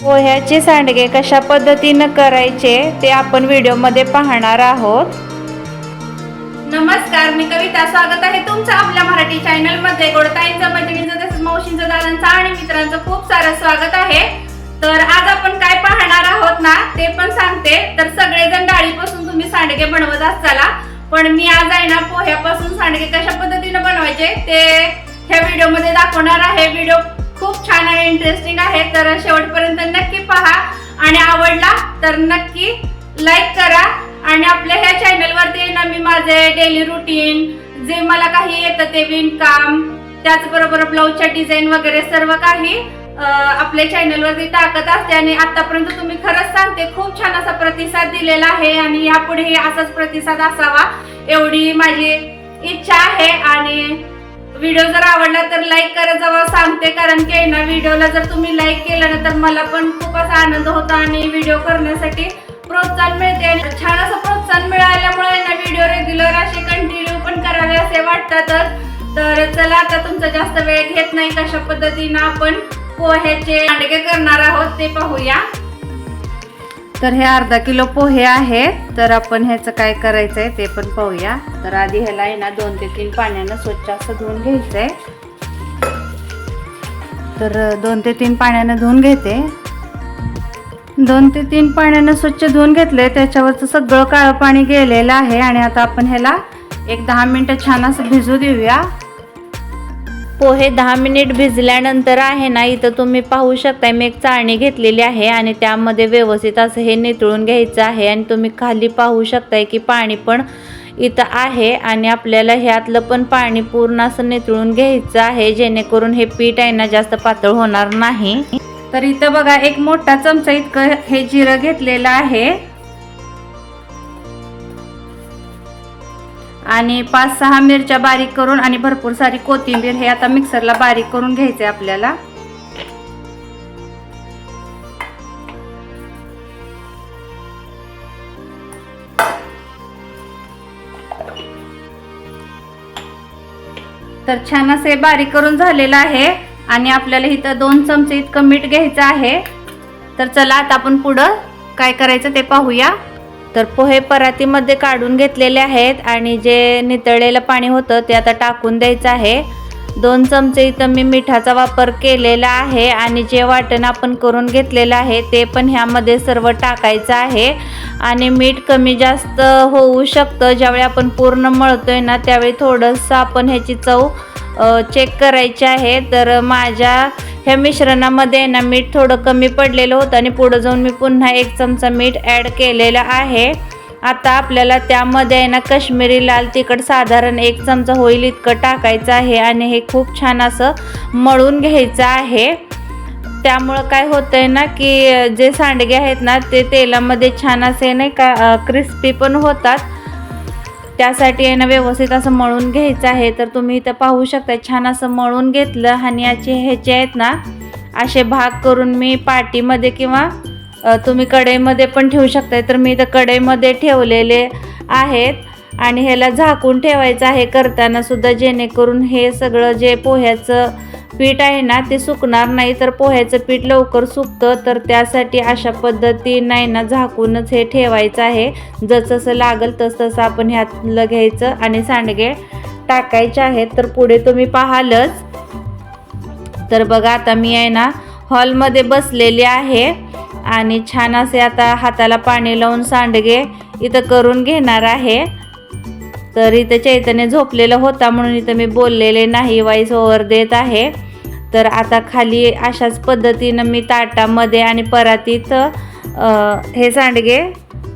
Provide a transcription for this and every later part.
पोह्याचे सांडगे कशा पद्धतीनं करायचे ते आपण व्हिडिओमध्ये पाहणार आहोत. नमस्कार मी कविता. स्वागत आहे तुमचं आपल्या मराठी चॅनलमध्ये गोडताईंचं मैत्रिणींचं तसंच मावशींचं दादांचं आणि मित्रांचं खूप सारं स्वागत आहे. तर आज आपण काय पाहणार आहोत ना ते पण सांगते. तर सगळेजण डाळीपासून तुम्ही सांडगे बनवत असताला पण मी आज आहे ना पोह्यापासून सांडगे कशा पद्धतीनं बनवायचे ते ह्या व्हिडिओमध्ये दाखवणार आहे. व्हिडिओ खूप छान आणि इंटरेस्टिंग आहे. तर शेवटपर्यंत नक्की पहा. आणि आवडला तर नक्की लाईक करा. आणि आपल्या ह्या चॅनलवरती ना मी माझे डेली रुटीन जे मला काही येतं ते विणकाम त्याचबरोबर ब्लाऊजच्या डिझाईन वगैरे सर्व काही आपल्या चॅनलवरती टाकत असते. आणि आतापर्यंत तुम्ही खरंच सांगते खूप छान असा प्रतिसाद दिलेला आहे. आणि यापुढेही असाच प्रतिसाद असावा एवढी माझी इच्छा आहे. आणि व्हिडिओ जर आवडला तर लाईक करा जेव्हा सांगते कारण की ना व्हिडिओला जर तुम्ही लाईक केलं ना तर मला पण खूप असा आनंद होतो आणि व्हिडिओ करण्यासाठी प्रोत्साहन मिळते. आणि छान असं प्रोत्साहन मिळाल्यामुळे ना व्हिडिओ रेग्युलर असे कंटिन्यू पण करावे असे वाटतातच तर चला आता तुमचा जास्त वेळ घेत नाही कशा पद्धतीनं आपण पोह्याचे अंडगे करणार आहोत ते पाहूया. तर हे अर्धा किलो पोहे आहेत. तर आपण ह्याचं काय करायचं आहे ते पण पाहूया. तर आधी ह्याला आहे ना दोन ते तीन पाण्यानं स्वच्छ असं धुवून घ्यायचं आहे तर दोन ते तीन पाण्यानं धुवून घेते. दोन ते तीन पाण्यानं स्वच्छ धुवून घेतले त्याच्यावरचं सगळं काळं पाणी गेलेलं आहे. आणि आता आपण ह्याला एक दहा मिनटं छान असं भिजू देऊया. पोहे दहा मिनिट भिजल्यानंतर आहे ना इथं तुम्ही पाहू शकता मी एक चाळणी घेतलेली आहे आणि त्यामध्ये व्यवस्थित असं हे नितळून घ्यायचं आहे आणि तुम्ही खाली पाहू शकताय की पाणी पण इथं आहे आणि आपल्याला ह्यातलं पण पाणी पूर्ण असं नितळून घ्यायचं आहे जेणेकरून हे पीठ आहे ना जास्त पातळ होणार नाही. तर इथं बघा एक मोठा चमचा इतकं हे जिरं घेतलेलं आहे. आणि पाच सहा मिरच्या बारीक करून आणि भरपूर सारी कोथिंबीर हे आता मिक्सरला बारीक करून घ्यायचे आपल्याला. तर छान असे बारीक करून झालेलं आहे आणि आपल्याला इथं दोन चमचे इतकं मीठ घ्यायचं आहे. तर चला आता आपण पुढं काय करायचं ते पाहूया. तर पोहे परातीमध्ये काढून घेतलेले आहेत आणि जे नितळलेलं पाणी होतं ते आता टाकून द्यायचं आहे. दोन चमचे इथं मी मिठाचा वापर केलेला आहे आणि जे वाटण आपण करून घेतलेलं आहे ते पण ह्यामध्ये सर्व टाकायचं आहे. आणि मीठ कमी जास्त होऊ शकतं ज्यावेळी आपण पूर्ण मळतोय ना त्यावेळी थोडंसं आपण ह्याची चव चेक करायची आहे. तर माझ्या ह्या मिश्रणामध्ये ना मीठ थोडं कमी पडलेलं होतं आणि पुढं जाऊन मी पुन्हा एक चमचा मीठ ॲड केलेलं आहे. आता आपल्याला त्यामध्ये आहे ना काश्मीरी लाल तिखट साधारण एक चमचा होईल इतकं टाकायचं आहे आणि हे खूप छान असं मळून घ्यायचं आहे. त्यामुळं काय होतं आहे ना की जे सांडगे आहेत ना ते तेलामध्ये छान असे नाही का क्रिस्पी पण होतात. त्यासाठी आहे ना व्यवस्थित असं मळून घ्यायचं आहे. तर तुम्ही इथं पाहू शकता छान असं मळून घेतलं आणि याचे ह्याचे आहेत ना असे भाग करून मी पाटीमध्ये किंवा तुम्ही कढईमध्ये पण ठेवू शकताय. तर मी इथं कढईमध्ये ठेवलेले आहेत आणि ह्याला झाकून ठेवायचं आहे करताना सुद्धा जेणेकरून हे सगळं जे पोह्याचं पीठ आहे ना ते सुकणार नाही तर पोह्याचं पीठ लवकर सुकतं. तर त्यासाठी अशा पद्धतीनं आहे ना झाकूनच हे ठेवायचं आहे. जसं लागल तसं तसं आपण ह्यातलं घ्यायचं आणि सांडगे टाकायचे आहेत. तर पुढे तुम्ही पाहालच. तर बघा आता मी आहे ना हॉलमध्ये बसलेली आहे. आणि छान असे आता हाताला पाणी लावून सांडगे इथं करून घेणार आहे. तर इथं चैतन्य झोपलेलं होता म्हणून इथं मी बोललेले नाही वाईस ओव्हर देत आहे. तर आता खाली अशाच पद्धतीनं मी ताटामध्ये आणि परातीत हे सांडगे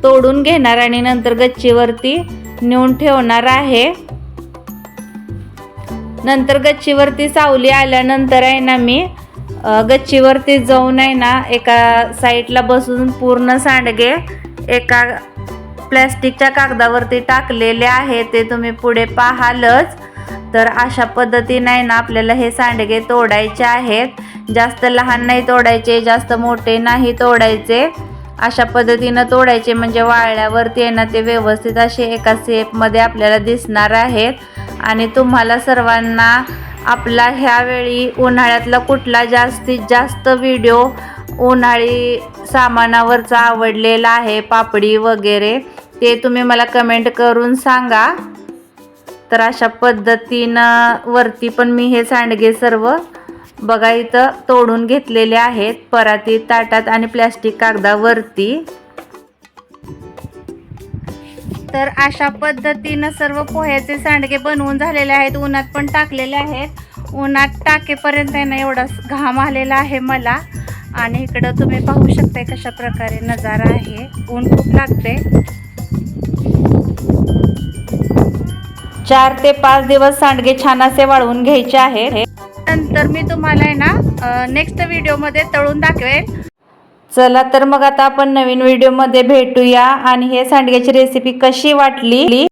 तोडून घेणार आणि नंतर गच्चीवरती नेऊन ठेवणार आहे. नंतर गच्चीवरती सावली आल्यानंतर आहे ना मी गच्चीवरती जाऊन आहे ना एका साईडला बसून पूर्ण सांडगे एका प्लॅस्टिकच्या कागदावरती टाकलेले आहे. ते तुम्ही पुढे पाहालच. तर अशा पद्धतीने आहे ना आपल्याला हे सांडगे तोडायचे आहेत. जास्त लहान नाही तोडायचे जास्त मोठे नाही तोडायचे. अशा पद्धतीनं तोडायचे म्हणजे वाळल्यावरती आहे ना ते व्यवस्थित असे एका सेपमध्ये आपल्याला दिसणार आहेत. आणि तुम्हाला सर्वांना आपला ह्यावेळी उन्हाळ्यातला कुठला जास्तीत जास्त व्हिडिओ उन्हाळी सामानावरचा आवडलेला आहे पापडी वगैरे ते तुम्ही मला कमेंट करून सांगा. तर अशा पद्धतीनं वरती पण मी हे सांडगे सर्व बघा इथं तोडून घेतलेले आहेत. पराती ताटात आणि प्लॅस्टिक कागदावरती. तर अशा पद्धतीनं सर्व पोह्याचे सांडगे बनवून झालेले आहेत. उन्हात पण टाकलेले आहेत. उन्हात टाकेपर्यंत आहे ना एवढा घाम आलेला आहे मला. आणि इकडं तुम्ही पाहू शकताय कशा प्रकारे नजारा आहे. ऊन खूप लागते चार ते पाच दिवस सांडगे छान असे वाळवून घ्यायचे आहेत. नंतर मी तुम्हाला आहे ना नेक्स्ट व्हिडिओमध्ये तळून दाखवेल चला तर मग आता आपण नवीन व्हिडिओमध्ये भेटूया आणि हे सांडग्याची रेसिपी कशी वाटली?